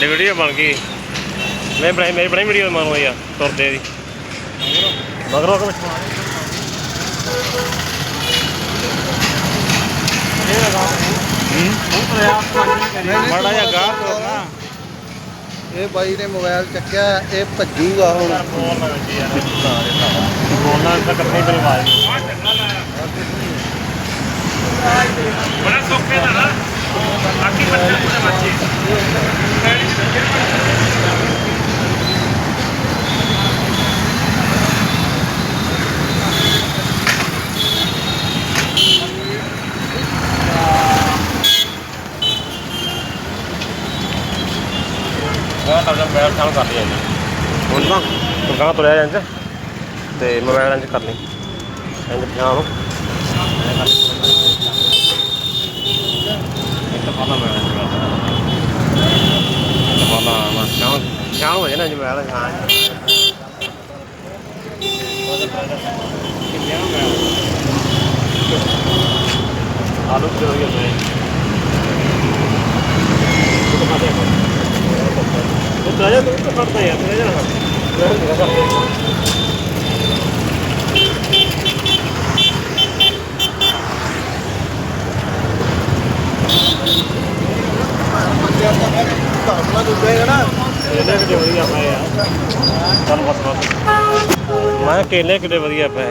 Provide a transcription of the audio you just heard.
ਸਾਡੀ ਵੀਡੀਓ ਬਣ ਗਈ। ਮੈਂ ਬਣਾਈ ਮੇਰੀ ਬਣੀ ਵੀਡੀਓ ਮਾਰੋ ਯਾਰ ਤੁਰਦੇ ਦੀ। ਮਗਰੋਂ ਕਿ ਮਾੜਾ ਜਿਹਾ ਗਾਹ ਤੋਰਨਾ। ਇਹ ਬਾਈ ਨੇ ਮੋਬਾਈਲ ਚੱਕਿਆ ਇਹ ਭੱਜੂਗਾ ਹੁਣ। ਤਾਂ ਕੱਪੜੇ ਬੜਾ ਦਾ ਨਾ। ਬਾਕੀ ਬੱਚੇ ਪੂਰੇ ਬੱਚੇ। ਮੈਂ ਤਾਂ ਮੋਬਾਈਲ ਚਾਲੂ ਕਰ ਲਿਆ ਜੀ। ਹੁਣ ਨਾ ਗਾਂ ਤੁਰਿਆ ਜਾਂਦੇ ਤੇ ਮੋਬਾਈਲ ਇੰਜ ਕਰ ਲਈ। ਇੰਜ ਪਿਆ ਨੂੰ ਇੱਕ ਤਾਂ ਪਾਲਾ ਮੈਂ ਇੰਜ ਕਰਦਾ ਪਾਲਾ ਮੈਂ ਚਾਹ ਚਾਹ ਹੋ ਜਾਣਾ ਜਿਵੇਂ ਆਲਾ ਹਾਂ ਆਲੂ ਤੇ ਹੋ ਗਿਆ ਮੈਂ ਤੂੰ ਤਾਂ ਫੜਦਾ ਯਾਰ, ਤੇਰਾ ਜਾ ਧਰਮਲਾ ਦੁੱਬੇਗਾ ਨਾ ਕੇਲੇ ਕਿਤੇ ਵਧੀਆ ਪਏ ਆ। ਬਸ ਬਸ। ਮੈਂ ਕਿਹਾ ਕੇਲੇ ਕਿਤੇ ਵਧੀਆ ਪਏ।